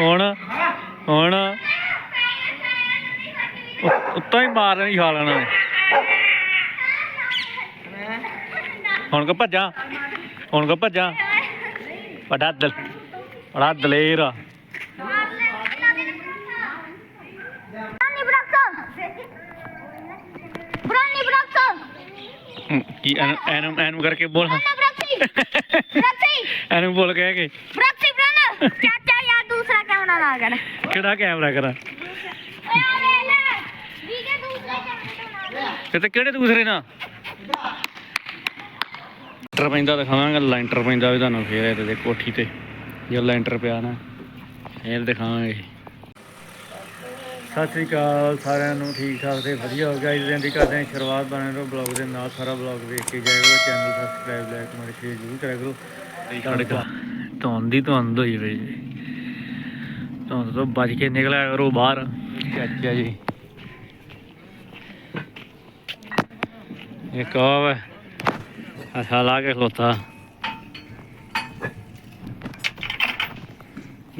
ਹੁਣ ਹੁਣ ਉੱਤੋਂ ਹੀ ਮਾਰਨ ਹੀ ਖਾ ਲੈਣਾ ਹੁਣ ਕੋ ਭੱਜਾਂ ਹੁਣ ਕੋ ਭੱਜਾਂ ਵੱਡਾ ਦਲ ਬੜਾ ਦਲੇਰ ਆ ਕੀ ਐਨੂੰ ਐਨੂੰ ਐਨੂੰ ਕਰਕੇ ਬੋਲ Brana bıraksana. Bıraksana. ਐਨੂੰ ਬੋਲ ਕੇ. Chacha यार दूसरा कैमरा ना कर ਕਿਹੜਾ ਕੈਮਰਾ ਕਰਾਂ ठीक है दूसरा कैमरा ना ਤੇ ਤੇ ਕਿਹੜੇ ਦੂਸਰੇ ਨਾਲ ਲੈਂਟਰ ਪੈਂਦਾ ਦਿਖਾਵਾਂਗਾ ਲੈਂਟਰ ਪੈਂਦਾ ਵੀ ਤੁਹਾਨੂੰ ਫੇਰ ਇਹਦੇ ਤੇ ਕੋਠੀ ਤੇ ਜੇ ਲੈਂਟਰ ਪਿਆ ਨਾ ਫੇਰ ਦਿਖਾਵਾਂਗੇ ਸਤਿ ਸ੍ਰੀ ਅਕਾਲ ਸਾਰਿਆਂ ਨੂੰ ਠੀਕ ਠਾਕ ਤੇ ਵਧੀਆ ਹੋ ਗਿਆ ਇਸ ਦਿਨ ਦੀ ਕਰਦੇ ਹਾਂ ਸ਼ੁਰੂਆਤ ਬਣੇ ਰਹੋ ਬਲੌਗ ਦੇ ਨਾਲ ਸਾਰਾ ਬਲੌਗ ਵੇਖ ਕੇ ਜਾਇਆ ਕਰੋ channel subscribe like comment share ਜ਼ਰੂਰ ਕਰਿਆ ਕਰੋ ਧੁੰਦ ਦੀ ਧੁੰਦ ਹੋਈ ਪਈ ਜੀ ਧੁੰਦ ਤੋਂ ਬਚ ਕੇ ਨਿਕਲਿਆ ਕਰੋ ਬਾਹਰ ਚਾਚਾ ਜੀ ਇੱਕ ਉਹ ਹੈ ਅੱਛਾ ਲਾ ਕੇ ਖਲੋਤਾ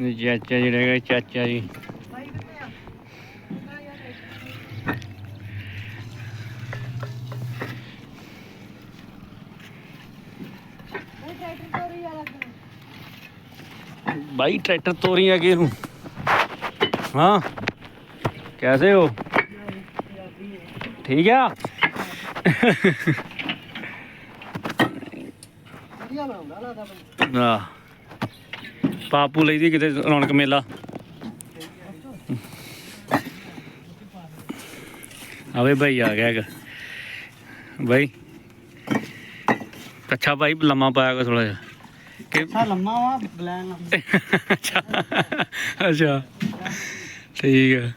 ਇਹ ਚਾਚਾ ਜੀ ਰਹਿ ਗਏ ਚਾਚਾ ਜੀ भाई ट्रैक्टर तोरी आगे हूँ हाँ कैसे हो ठीक है ਆਹ ਪਾਪੂ ਲਈ ਦੀ ਕਿਤੇ ਰੌਣਕ ਮੇਲਾ ਆਵੇ ਭਾਈ ਆ ਗਿਆ ਹੈਗਾ ਭਾਈ ਅੱਛਾ ਭਾਈ ਲੰਮਾ ਪਾਇਆ ਕੋ ਥੋੜਾ ਜਿਹਾ ਕਿ ਅੱਛਾ ਲੰਮਾ ਵਾ ਬਲੈਨ ਅੱਛਾ ਅੱਛਾ ਠੀਕ ਹੈ।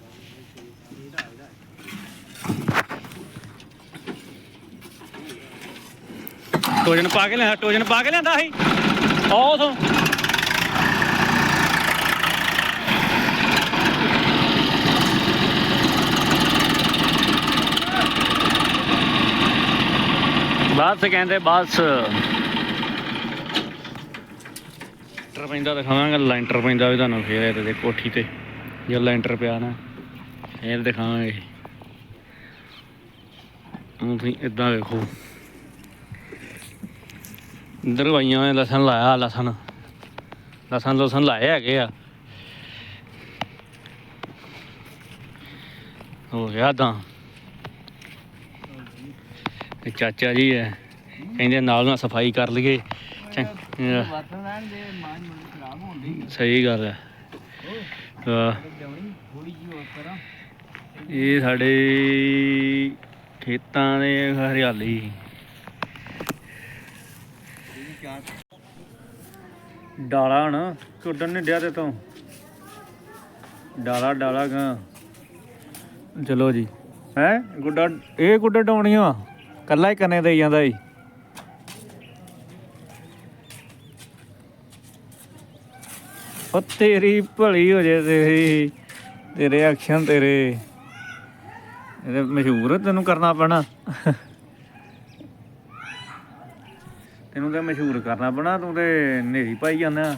ਟੋਜਨ ਪਾ ਕੇ ਲਿਆ ਟੋਜਨ ਪਾ ਕੇ ਲਿਆਂਦਾ ਸੀ। ਆਹ ਉਥੋਂ। ਬੱਸ ਕਹਿੰਦੇ ਬਸ ਲੈਂਟਰ ਪੈਂਦਾ ਦਿਖਾਵਾਂਗਾ, ਲੈਂਟਰ ਪੈਂਦਾ ਵੀ ਤੁਹਾਨੂੰ ਫੇਰ ਇਹਦੇ ਤੇ ਕੋਠੀ ਤੇ। ਜੇ ਲੈਂਟਰ ਪਿਆ ਨਾ ਫੇਰ ਦਿਖਾਵਾਂਗੇ। ਹੁਣ ਤੁਸੀਂ ਇਦਾਂ ਵੇਖੋ। ਇੱਧਰ ਵਾਈਆਂ ਹੋਏ ਲਸਣ ਲਾਇਆ ਲਸਣ। ਲਸਣ ਲਸਣ ਲਾਏ ਹੈਗੇ ਆ। ਹੋ ਗਿਆ ਤਾਂ। ਤੇ ਚਾਚਾ ਜੀ ਹੈ ਕਹਿੰਦੇ ਨਾਲ ਨਾਲ ਸਫ਼ਾਈ ਕਰ ਲਈਏ। ਸਹੀ ਗੱਲ ਹੈ ਆਹ, ਜਾਉਣੀ ਥੋੜੀ ਜਿਹੀ ਹੋਰ ਕਰਾਂ ਇਹ ਸਾਡੇ ਖੇਤਾਂ ਦੇ ਹਰਿਆਲੀ। ਡਾਲਾ ਹਣ ਕੁੱਡਣ ਨਹੀਂ ਡਿਆ ਤੇ ਤੋਂ। ਡਾਲਾ ਡਾਲਾ ਗਾ। ਚਲੋ ਜੀ। ਹੈ, ਗੁੱਡਾ, ਇਹ ਗੁੱਡਾ ਡਾਉਣੀਆਂ ਕੱਲਾ ਹੀ ਕੰਨੇ ਦੇ ਜਾਂਦਾ ਜੀ ਉਹ ਤੇਰੀ ਭਲੀ ਹੋ ਜੇ ਤੇਰੀ ਤੇਰੇ ਐਕਸ਼ਨ ਤੇਰੇ ਇਹਦੇ ਮਸ਼ਹੂਰ ਤੈਨੂੰ ਕਰਨਾ ਪੈਣਾ ਤੈਨੂੰ ਤੇ ਮਸ਼ਹੂਰ ਕਰਨਾ ਪੈਣਾ ਤੂੰ ਤੇ ਨੇਰੀ ਪਾਈ ਜਾਂਦਾ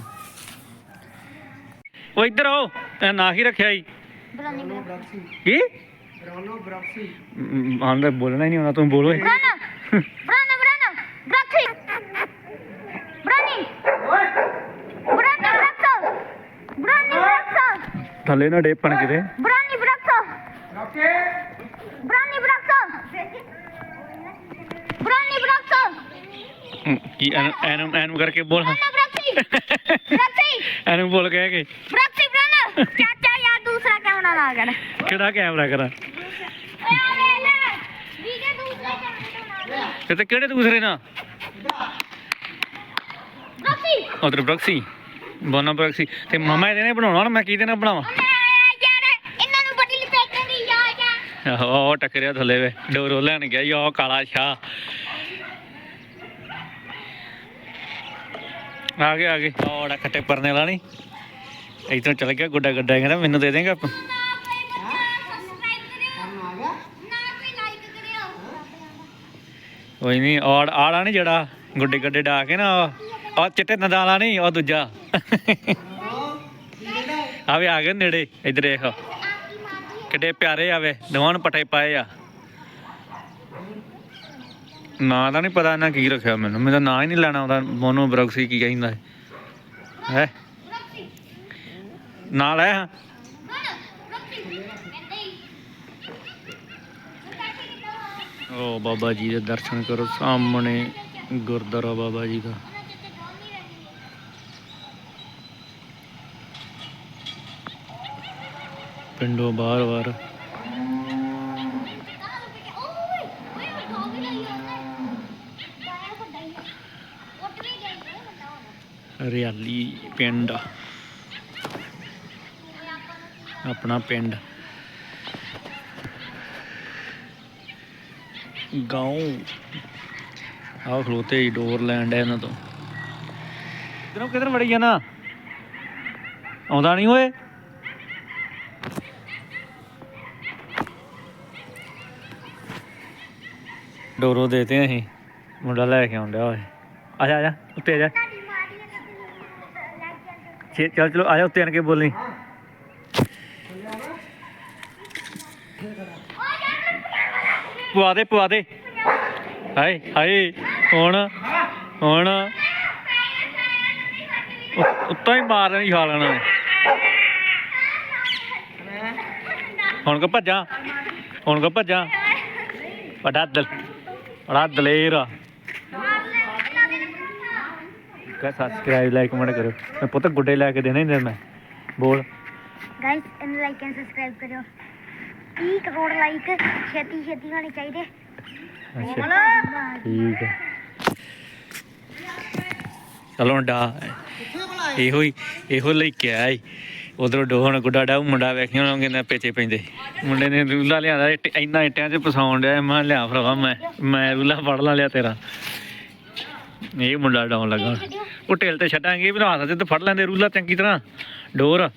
ਉਹ ਇੱਧਰ ਆਓ ਇਹ ਨਾ ਹੀ ਰੱਖਿਆ ਈ ਕੀ ਬ੍ਰਾਉਨੋ ਬ੍ਰਕਸੀ ਹਾਂ ਤੇ ਬੋਲਣਾ ਹੀ ਨਹੀਂ ਆਉਂਦਾ ਤੂੰ ਬੋਲੋ ਏ। Thale na depan gire. Brani bıraksın. Brani bıraksın. Brani bıraksın. ਕੀ ਐਨ ਐਨ ਐਨ ਕਰਕੇ ਬੋਲ Brani bıraksın. Bıraksın. ਐਨ ਬੋਲ ਕਹਿ ਕੇ Bıraksın Brani. Çaça ya dusra kamera la gana. ਕਿਹੜਾ ਕੈਮਰਾ ਕਰਾਂ Video dusra kamera la. ਇਹ ਤੇ ਕਿਹੜੇ ਦੂਸਰੇ ਨਾਲ Bıraksın. ਉਧਰ ਬ੍ਰਕਸੀ ਬੋਨਾ ਬ੍ਰਕਸੀ ਤੇ ਮਾਮਾ ਇਹਦੇ ਨੇ ਬਣਾਉਣਾ ਹੁਣ ਮੈਂ ਕਿਹਦੇ ਨਾਲ ਬਣਾਵਾਂ ਉਹ ਟੱਕਰਿਆ ਥੱਲੇ ਵੇ, ਡੋਰੋ ਲੈਣ ਗਿਆ ਯੋ ਕਾਲਾ ਸ਼ਾ ਆ ਗਿਆ ਆ ਗਿਆ ਉਹੜਾ ਖੱਟੇ ਪਰਨੇ ਵਾਲਾ ਨਹੀਂ ਇਧਰੋਂ ਚਲ ਗਿਆ ਗੁੱਡਾ ਗੱਡਾ, ਕਹਿੰਦਾ ਮੈਨੂੰ ਦੇ ਦੇਂਗਾ ਕੋਈ ਨਹੀਂ ਔੜ ਆੜਾ ਨਹੀਂ ਜਿਹੜਾ, ਗੁੱਡੇ ਗੱਡੇ ਡਾ ਕੇ ਨਾ, ਉਹ ਚਿੱਟੇ ਨਦਾਲਾ ਨਹੀਂ ਉਹ ਦੂਜਾ। ਆ ਵੀ ਆ ਗਏ ਨੇੜੇ, ਇੱਧਰ ਦੇਖ ਕਿੱਡੇ ਪਿਆਰੇ ਆਵੇ ਦੋਵਾਂ ਨੂੰ ਪਟੇ ਪਾਏ ਆ। ਨਾਂ ਦਾ ਨਹੀਂ ਪਤਾ ਇਹਨਾਂ ਕੀ ਰੱਖਿਆ ਮੈਨੂੰ ਮੇਰਾ ਨਾਂ ਹੀ ਨਹੀਂ ਲੈਣਾ ਉਹਦਾ ਮੋਨੋ ਬਰੋਕਸੀ ਕੀ ਕਹਿੰਦਾ ਹੈ ਹੈ? ਨਾਂ ਲੈ ਹਾਂ। ਓ ਬਾਬਾ ਜੀ ਦੇ ਦਰਸ਼ਨ ਕਰੋ, ਸਾਹਮਣੇ ਗੁਰਦੁਆਰਾ ਬਾਬਾ ਜੀ ਦਾ। ਪਿੰਡੋਂ ਬਾਹਰ ਬਾਹਰ। ਹਰਿਆਲੀ ਪਿੰਡ। ਆਪਣਾ ਪਿੰਡ। ਗਾਉਂ। ਆਹ ਖਲੋਤੇ ਹੀ ਡੋਰ ਲੈਂਡ ਹੈ ਇਹਨਾਂ ਤੋਂ। ਕਿਧਰੋਂ ਕਿਧਰ ਵੜੀ ਜਾਣਾ ਆਉਂਦਾ ਨਹੀਂ ਓਏ? ਡੋਰੋ ਦੇਤੇ ਅਸੀਂ। ਮੁੰਡਾ ਲੈ ਕੇ ਆਉਂਦਾ ਓਏ। ਆ ਜਾ ਆ ਜਾ, ਉੱਤੇ ਆ ਜਾ। ਛੇ, ਚੱਲ, ਚਲੋ, ਆ ਜਾ ਉੱਤੇ ਆਣ ਕੇ ਬੋਲੀ। ਪਵਾ ਦੇ ਪਵਾ ਦੇ। ਹਾਏ ਹਾਏ, ਹੁਣ ਹੁਣ। ਉ- ਹੀ ਮਾਰ ਨਹੀਂ ਖਾ ਲੈਣਾ। ਹੁਣ ਕੋ ਭੱਜਾਂ, ਹੁਣ ਕੋ ਭੱਜਾਂ। ਵੱਡਾ ਦਿਲ। ਬੜਾ ਦਲੇਰ ਆ। ਕਾ ਸਬਸਕ੍ਰਾਈਬ ਲਾਈਕ ਕਮੈਂਟ ਕਰੋ ਮੈਂ ਪੁੱਤ ਗੁੱਡੇ ਲੈ ਕੇ ਦੇਣੇ ਹੁੰਦੇ ਮੈਂ। ਬੋਲ। ਗਾਇਸ ਇਹਨੂੰ ਲਾਈਕ ਐਂਡ ਸਬਸਕ੍ਰਾਈਬ ਕਰਿਓ। 30 ਕਰੋੜ ਲਾਈਕ ਛੇਤੀ ਛੇਤੀ ਹੋਣੇ ਚਾਹੀਦੇ। ਅੱਛਾ। ਠੀਕ ਹੈ ਚਲੋ ਡਾ ਇਹੋ ਹੀ ਇਹੋ ਲਈ ਕੇ ਆਇਆ ਉਧਰੋਂ ਡੋ ਗੁੱਡਾ ਡਾ ਮੁੰਡਾ ਵੇਖਿਆ ਉਹਨਾਂ ਕਹਿੰਦਾ ਪੇਚੇ ਪੈਂਦੇ। ਮੁੰਡੇ ਨੇ ਰੂਲਾ ਲਿਆਂਦਾ ਇੱਟ- ਇੰਨਾ ਇੱਟਿਆਂ 'ਚ ਫਸਾਉਣ ਡਿਆ, ਮੈਂ ਕਿਹਾ, ਲਿਆ ਭਰਾਵਾ, ਮੈਂ ਮੈਂ ਰੂਲਾ ਫੜ ਲਾ ਲਿਆ ਤੇਰਾ। ਇਹ ਮੁੰਡਾ ਡਾਉਣ ਲੱਗਾ। ਉਹ ਢਿੱਲ ਤੇ ਛੱਡਾਂਗੇ, ਵੀ ਹੱਥ ਤੇ ਫੜ ਲੈਂਦੇ ਰੂਲਾ ਚੰਗੀ ਤਰ੍ਹਾਂ। ਡੋਰ।